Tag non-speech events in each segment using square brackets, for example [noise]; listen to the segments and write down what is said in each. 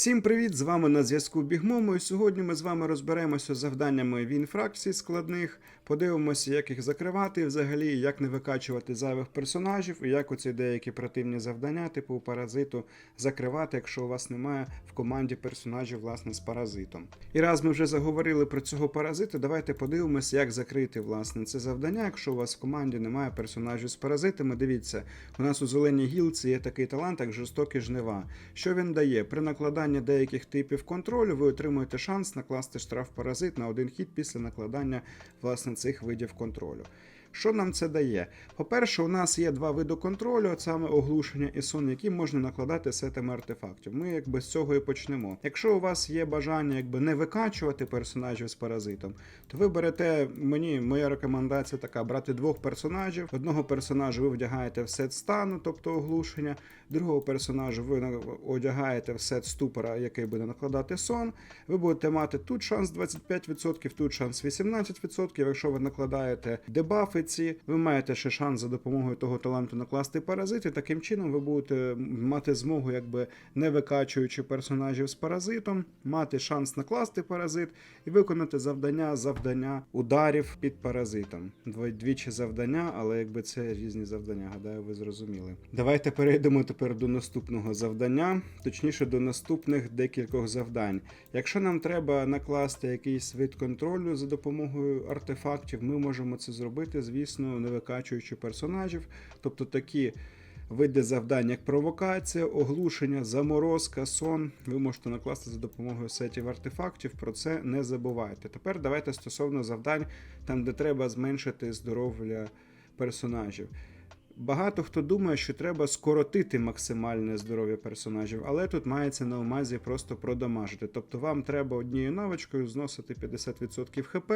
Всім привіт! З вами на зв'язку Бігмомо. І сьогодні ми з вами розберемося з завданнями він фракцій складних, подивимося, як їх закривати, взагалі, як не викачувати зайвих персонажів, і як оці деякі противні завдання, типу паразиту, закривати, якщо у вас немає в команді персонажів власне з паразитом. І раз ми вже заговорили про цього паразита, давайте подивимося, як закрити власне це завдання, якщо у вас в команді немає персонажів з паразитами. Дивіться, у нас у зеленій гілці є такий талант, як жорстокі жнива. Що він дає? При накладанні деяких типів контролю ви отримуєте шанс накласти штраф паразит на один хід після накладання власне цих видів контролю. Що нам це дає? По-перше, у нас є два види контролю, саме оглушення і сон, які можна накладати сетами артефактів. Ми якби з цього і почнемо. Якщо у вас є бажання якби не викачувати персонажів з паразитом, то ви берете мені, моя рекомендація така: брати двох персонажів. Одного персонажа ви вдягаєте в сет стану, тобто оглушення, другого персонажа ви одягаєте в сет ступора, який буде накладати сон. Ви будете мати тут шанс 25%, тут шанс 18%. Якщо ви накладаєте дебафи ці, ви маєте ще шанс за допомогою того таланту накласти паразити. Таким чином ви будете мати змогу, якби не викачуючи персонажів з паразитом, мати шанс накласти паразит і виконати завдання, завдання ударів під паразитом. Двічі завдання, але якби це різні завдання. Гадаю, ви зрозуміли. Давайте перейдемо тепер до наступного завдання, точніше до наступних декількох завдань. Якщо нам треба накласти якийсь вид контролю за допомогою артефактів, ми можемо це зробити, звісно, не викачуючи персонажів, тобто такі. Види завдань, як провокація, оглушення, заморозка, сон, ви можете накласти за допомогою сетів артефактів. Про це не забувайте. Тепер давайте стосовно завдань, там, де треба зменшити здоров'я персонажів. Багато хто думає, що треба скоротити максимальне здоров'я персонажів, але тут мається на увазі просто продамажити. Тобто вам треба однією навичкою зносити 50% хп.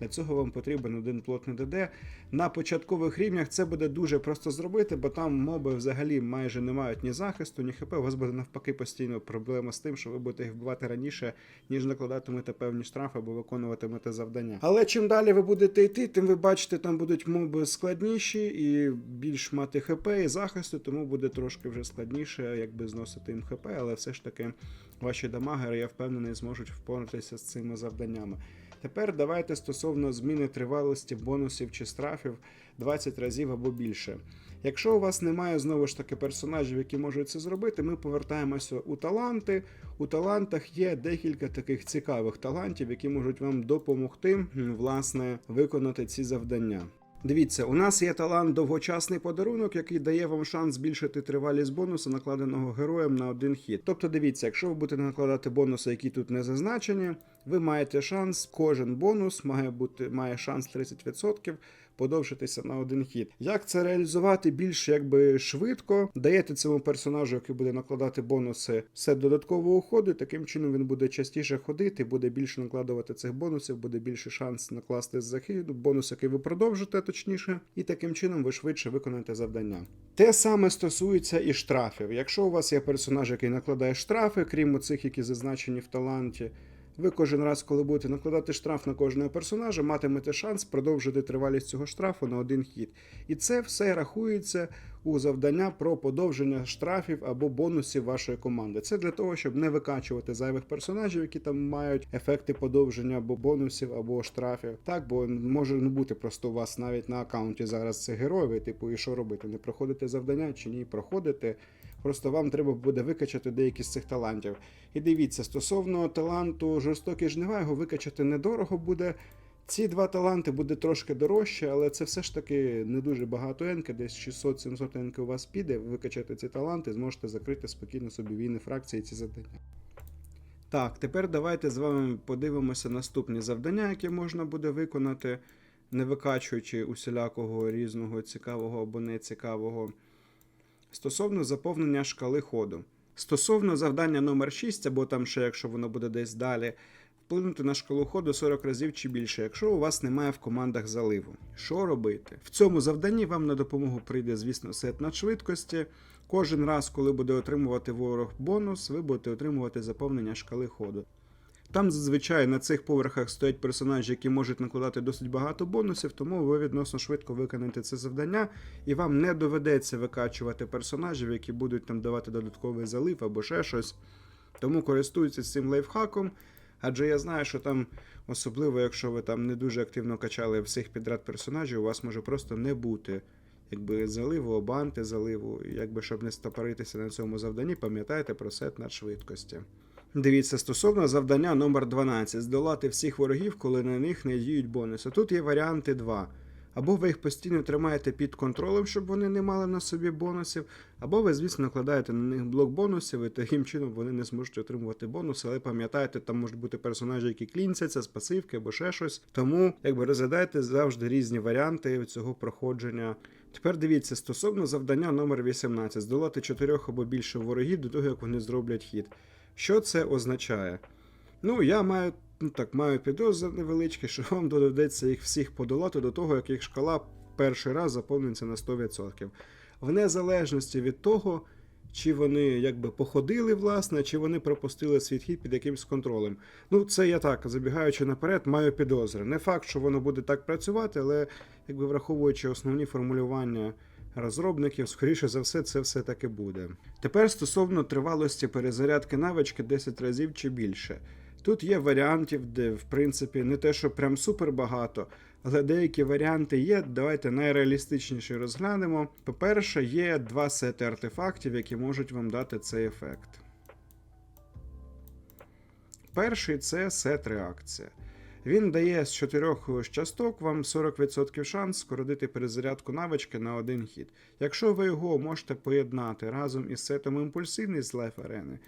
Для цього вам потрібен один плотний ДД. На початкових рівнях це буде дуже просто зробити, бо там моби взагалі майже не мають ні захисту, ні хп. У вас буде навпаки постійно проблема з тим, що ви будете їх вбивати раніше, ніж накладатимете певні штрафи або виконуватимете завдання. Але чим далі ви будете йти, тим ви бачите, там будуть моби складніші і більш мати хп і захисту, тому буде трошки вже складніше, якби зносити їм хп, але все ж таки ваші дамагери, я впевнений, зможуть впоратися з цими завданнями. Тепер давайте стосовно зміни тривалості бонусів чи штрафів 20 разів або більше. Якщо у вас немає знову ж таки персонажів, які можуть це зробити, ми повертаємося у таланти. У талантах є декілька таких цікавих талантів, які можуть вам допомогти власне виконати ці завдання. Дивіться, у нас є талант довгочасний подарунок, який дає вам шанс збільшити тривалість бонусу, накладеного героєм на один хід. Тобто, дивіться, якщо ви будете накладати бонуси, які тут не зазначені, ви маєте шанс, кожен бонус має бути має шанс 30% подовжитися на один хід. Як це реалізувати більш якби швидко? Даєте цьому персонажу, який буде накладати бонуси, все додаткового ходу. Таким чином він буде частіше ходити, буде більше накладувати цих бонусів, буде більше шанс накласти з захиду, бонус, який ви продовжите, точніше, і таким чином ви швидше виконаєте завдання. Те саме стосується і штрафів. Якщо у вас є персонаж, який накладає штрафи, крім цих, які зазначені в таланті. Ви кожен раз, коли будете накладати штраф на кожного персонажа, матимете шанс продовжити тривалість цього штрафу на один хід. І це все рахується у завдання про подовження штрафів або бонусів вашої команди. Це для того, щоб не викачувати зайвих персонажів, які там мають ефекти подовження або бонусів, або штрафів. Так, бо може не бути просто у вас навіть на аккаунті зараз це герой, ви, типу, і що робити? Не проходите завдання чи ні? Проходите. Просто вам треба буде викачати деякі з цих талантів. І дивіться, стосовно таланту жорстокі жнива, його викачати недорого буде. Ці два таланти буде трошки дорожче, але це все ж таки не дуже багато енки, десь 600-700 енки у вас піде. Викачати ці таланти, зможете закрити спокійно собі війни фракції ці завдання. Так, тепер давайте з вами подивимося наступні завдання, які можна буде виконати, не викачуючи усілякого різного цікавого або нецікавого. Стосовно заповнення шкали ходу. Стосовно завдання номер 6, або там ще, якщо воно буде десь далі, вплинути на шкалу ходу 40 разів чи більше, якщо у вас немає в командах заливу. Що робити? В цьому завданні вам на допомогу прийде, звісно, сет надшвидкості. Кожен раз, коли буде отримувати ворог бонус, ви будете отримувати заповнення шкали ходу. Там зазвичай на цих поверхах стоять персонажі, які можуть накладати досить багато бонусів, тому ви відносно швидко виконаєте це завдання, і вам не доведеться викачувати персонажів, які будуть там давати додатковий залив або ще щось. Тому користуйтесь цим лайфхаком, адже я знаю, що там, особливо якщо ви там не дуже активно качали всіх підряд персонажів, у вас може просто не бути якби заливу, або антизаливу, якби щоб не стопоритися на цьому завданні, пам'ятайте про сет надшвидкості. Дивіться, стосовно завдання номер 12 здолати всіх ворогів, коли на них не діють бонуси. Тут є варіанти 2. Або ви їх постійно тримаєте під контролем, щоб вони не мали на собі бонусів, або ви, звісно, накладаєте на них блок бонусів, і таким чином вони не зможуть отримувати бонуси. Але пам'ятайте, там можуть бути персонажі, які клінцяться з пасивки або ще щось. Тому якби розглядайте завжди різні варіанти цього проходження. Тепер дивіться, стосовно завдання номер 18 здолати чотирьох або більше ворогів до того, як вони зроблять хід. Що це означає? Ну, я маю, ну так, маю підозри невеличкі, що вам доведеться їх всіх подолати до того, як їх шкала перший раз заповниться на 100%. В незалежності від того, чи вони якби походили, власне, чи вони пропустили свій хід під якимсь контролем. Ну, це я так, забігаючи наперед, маю підозри. Не факт, що воно буде так працювати, але якби враховуючи основні формулювання розробників, скоріше за все, це все таки буде. Тепер стосовно тривалості перезарядки навички 10 разів чи більше. Тут є варіантів, де, в принципі, не те, що прям супер багато, але деякі варіанти є. Давайте найреалістичніше розглянемо. По-перше, є два сети артефактів, які можуть вам дати цей ефект. Перший це сет реакція. Він дає з чотирьох часток вам 40% шанс скоротити перезарядку навички на один хід. Якщо ви його можете поєднати разом із сетом імпульсивний з Life Arena,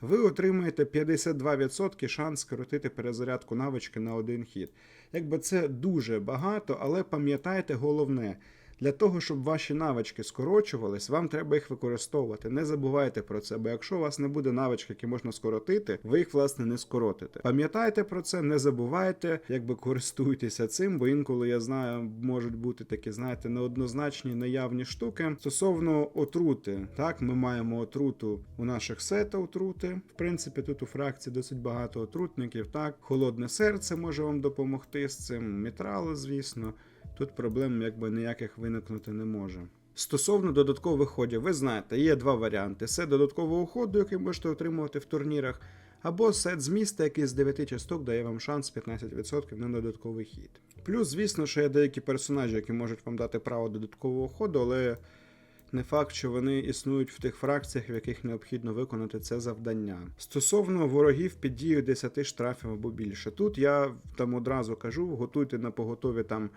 ви отримаєте 52% шанс скоротити перезарядку навички на один хід. Якби це дуже багато, але пам'ятайте головне. Для того, щоб ваші навички скорочувались, вам треба їх використовувати. Не забувайте про це, бо якщо у вас не буде навички, які можна скоротити, ви їх власне не скоротите. Пам'ятайте про це, не забувайте, якби користуйтеся цим, бо інколи я знаю, можуть бути такі, знаєте, неоднозначні наявні штуки. Стосовно отрути, так, ми маємо отруту у наших сета отрути. В принципі, тут у фракції досить багато отрутників. Так, холодне серце може вам допомогти з цим. Мітрали, звісно. Тут проблем якби ніяких виникнути не може. Стосовно додаткових ходів, ви знаєте, є два варіанти: сет додаткового ходу, який можете отримувати в турнірах, або сет з міста, який з 9 часток дає вам шанс 15% на додатковий хід. Плюс, звісно, що є деякі персонажі, які можуть вам дати право додаткового ходу, але не факт, що вони існують в тих фракціях, в яких необхідно виконати це завдання. Стосовно ворогів під дією 10 штрафів або більше. Тут я там одразу кажу, готуйте на поготові там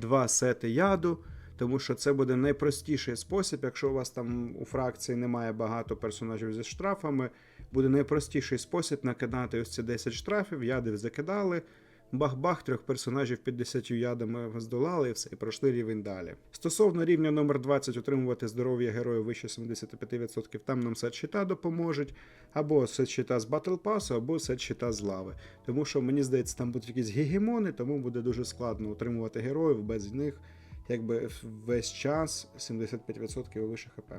два сети яду, тому що це буде найпростіший спосіб, якщо у вас там у фракції немає багато персонажів зі штрафами, буде найпростіший спосіб накидати ось ці 10 штрафів, ядів закидали. Бах-бах, трьох персонажів під 10 ядами здолали і все, і пройшли рівень далі. Стосовно рівня номер 20 отримувати здоров'я героїв вище 75%, там нам сет щита допоможуть, або сет щита з Battle Pass, або сет щита з лави. Тому що мені здається, там будуть якісь гегемони, тому буде дуже складно отримувати героїв без них, якби весь час 75% вище ХП.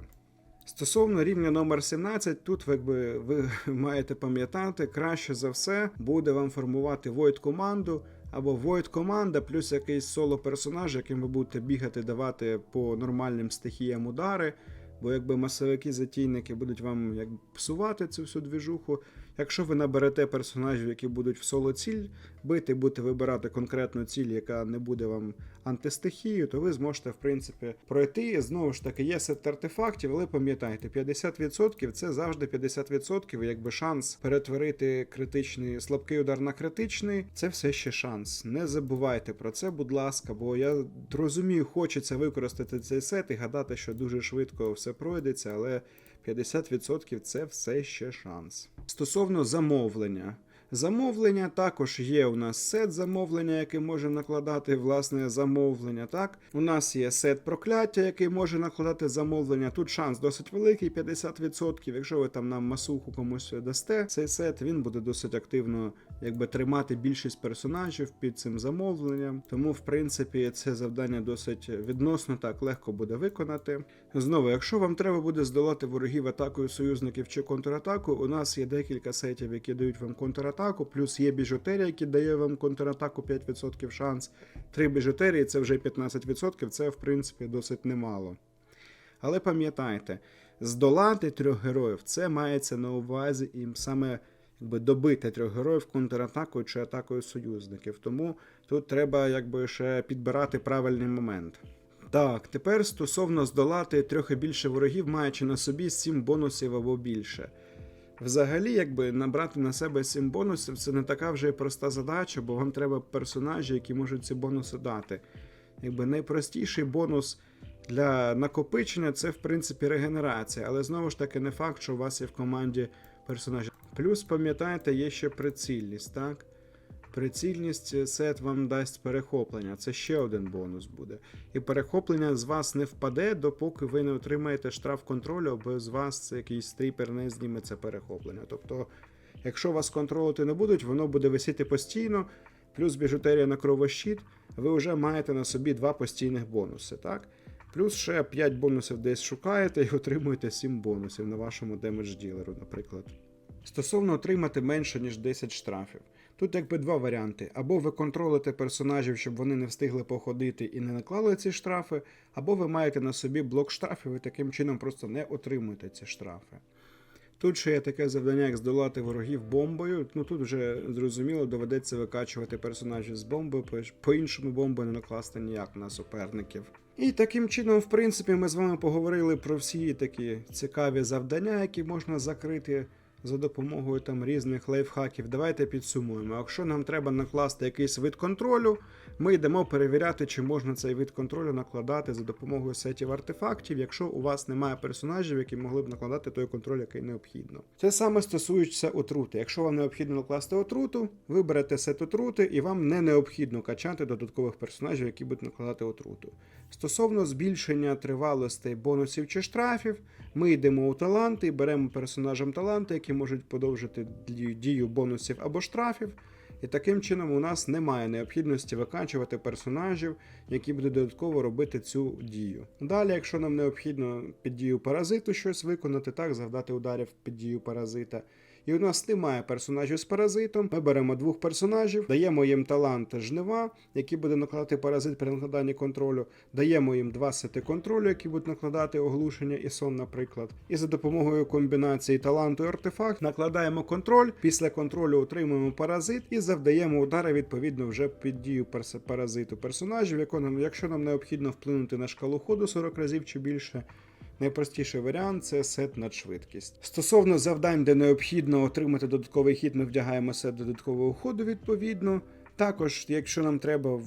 Стосовно рівня номер 17, тут якби ви [laughs] маєте пам'ятати, краще за все буде вам формувати Void команду або Void команда, плюс якийсь соло персонаж, яким ви будете бігати, давати по нормальним стихіям удари. Бо якби масовики-затійники будуть вам як псувати цю всю двіжуху. Якщо ви наберете персонажів, які будуть в соло ціль бити, будете вибирати конкретну ціль, яка не буде вам антистихією, то ви зможете, в принципі, пройти. Знову ж таки, є сет артефактів, але пам'ятайте, 50% це завжди 50%, якби шанс перетворити критичний слабкий удар на критичний, це все ще шанс. Не забувайте про це, будь ласка, бо я розумію, хочеться використати цей сет і гадати, що дуже швидко все пройдеться, але 50% це все ще шанс. Стосовно замовлення. Замовлення також є у нас сет замовлення, який може накладати власне замовлення. Так, у нас є сет прокляття, який може накладати замовлення. Тут шанс досить великий, 50%. Якщо ви там нам масуху комусь дасте, цей сет він буде досить активно якби тримати більшість персонажів під цим замовленням. Тому, в принципі, це завдання досить відносно так легко буде виконати. Знову, якщо вам треба буде здолати ворогів атакою союзників чи контратаку, у нас є декілька сетів, які дають вам контратаку, плюс є біжутерія, які дає вам контратаку 5% шанс. Три біжутерії це вже 15%, це в принципі досить немало. Але пам'ятайте, здолати трьох героїв, це мається на увазі і саме якби добити трьох героїв контратакою чи атакою союзників. Тому тут треба якби ще підбирати правильний момент. Так, тепер стосовно здолати трохи більше ворогів, маючи на собі 7 бонусів або більше. Взагалі, якби набрати на себе 7 бонусів, це не така вже й проста задача, бо вам треба персонажі, які можуть ці бонуси дати. Якби найпростіший бонус для накопичення це, в принципі, регенерація, але знову ж таки не факт, що у вас є в команді персонажі. Плюс, пам'ятаєте, є ще прицільність, так? Прицільність е, сет вам дасть перехоплення. Це ще один бонус буде. І перехоплення з вас не впаде, допоки ви не отримаєте штраф контролю, або з вас якийсь стріпер не зніме це перехоплення. Тобто, якщо вас контролити не будуть, воно буде висіти постійно, плюс біжутерія на кровощит, ви вже маєте на собі два постійних бонуси, так? Плюс ще 5 бонусів десь шукаєте і отримуєте 7 бонусів на вашому демедж ділеру, наприклад. Стосовно отримати менше, ніж 10 штрафів. Тут якби два варіанти: або ви контролите персонажів, щоб вони не встигли походити і не наклали ці штрафи, або ви маєте на собі блок штрафів і таким чином просто не отримуєте ці штрафи. Тут ще є таке завдання, як здолати ворогів бомбою. Ну тут вже зрозуміло, доведеться викачувати персонажів з бомби, по- по-іншому бомби не накласти ніяк на суперників. І таким чином, в принципі, ми з вами поговорили про всі такі цікаві завдання, які можна закрити за допомогою там різних лайфхаків. Давайте підсумуємо. Якщо нам треба накласти якийсь вид контролю, ми йдемо перевіряти, чи можна цей вид контролю накладати за допомогою сетів артефактів, якщо у вас немає персонажів, які могли б накладати той контроль, який необхідно. Це саме стосується отрути. Якщо вам необхідно накласти отруту, ви берете сет отрути, і вам не необхідно качати додаткових персонажів, які будуть накладати отруту. Стосовно збільшення тривалостей бонусів чи штрафів, ми йдемо у таланти і беремо персонажам таланти, які можуть подовжити дію- бонусів або штрафів. І таким чином у нас немає необхідності викачувати персонажів, які будуть додатково робити цю дію. Далі, якщо нам необхідно під дію паразиту щось виконати, так, завдати ударів під дію паразита. І у нас немає персонажів з паразитом. Ми беремо двох персонажів, даємо їм талант жнива, який буде накладати паразит при накладанні контролю. Даємо їм два сети контролю, які будуть накладати оглушення і сон, наприклад. І за допомогою комбінації таланту і артефакт накладаємо контроль. Після контролю отримуємо паразит і завдаємо удари відповідно вже під дію паразиту персонажів. Якщо нам необхідно вплинути на шкалу ходу 40 разів чи більше. Найпростіший варіант це сет над швидкість. Стосовно завдань, де необхідно отримати додатковий хід, ми вдягаємо сет додаткового ходу відповідно. Також, якщо нам треба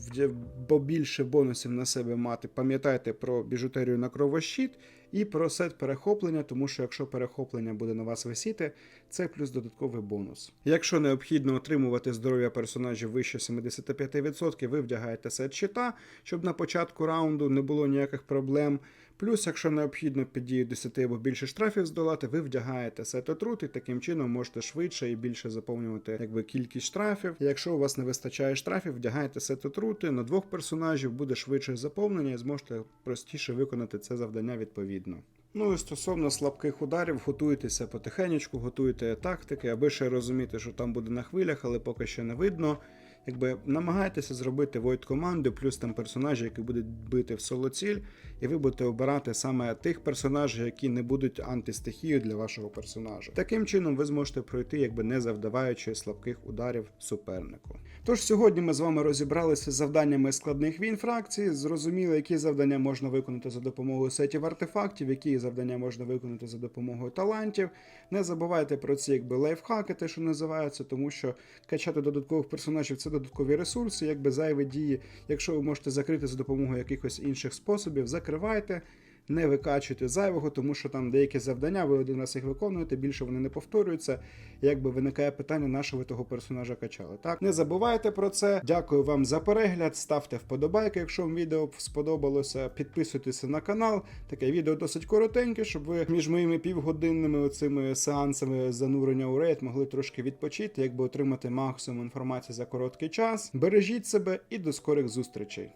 побільше бонусів на себе мати, пам'ятайте про біжутерію на кровощит і про сет перехоплення, тому що якщо перехоплення буде на вас висіти, це плюс додатковий бонус. Якщо необхідно отримувати здоров'я персонажів вище 75%, ви вдягаєте сет щита, щоб на початку раунду не було ніяких проблем. Плюс, якщо необхідно під дію 10 або більше штрафів здолати, ви вдягаєте сет отрут і таким чином можете швидше і більше заповнювати якби кількість штрафів. Якщо у вас не вистачає штрафів, вдягаєте сет отрути на двох персонажів, буде швидше заповнення і зможете простіше виконати це завдання відповідно. Ну і стосовно слабких ударів, готуйтеся потихенечку, готуйте тактики, аби ще розуміти, що там буде на хвилях, але поки що не видно. Якби намагайтеся зробити войт команди, плюс там персонажі, які будуть бити в соло ціль, і ви будете обирати саме тих персонажів, які не будуть антистихією для вашого персонажа. Таким чином ви зможете пройти, якби не завдаваючи слабких ударів супернику. Тож сьогодні ми з вами розібралися з завданнями складних війн фракцій, зрозуміли, які завдання можна виконати за допомогою сетів артефактів, які завдання можна виконати за допомогою талантів. Не забувайте про ці якби лайфхаки, те, що називається, тому що качати додаткових персонажів це додаткові ресурси, якби зайві дії. Якщо ви можете закрити за допомогою якихось інших способів, закривайте. Не викачуйте зайвого, тому що там деякі завдання, ви один раз їх виконуєте, більше вони не повторюються. Якби виникає питання, на що ви того персонажа качали. Так, не забувайте про це. Дякую вам за перегляд. Ставте вподобайки, якщо вам відео сподобалося. Підписуйтеся на канал. Таке відео досить коротеньке, щоб ви між моїми півгодинними оцими сеансами занурення у рейд могли трошки відпочити, якби отримати максимум інформації за короткий час. Бережіть себе і до скорих зустрічей.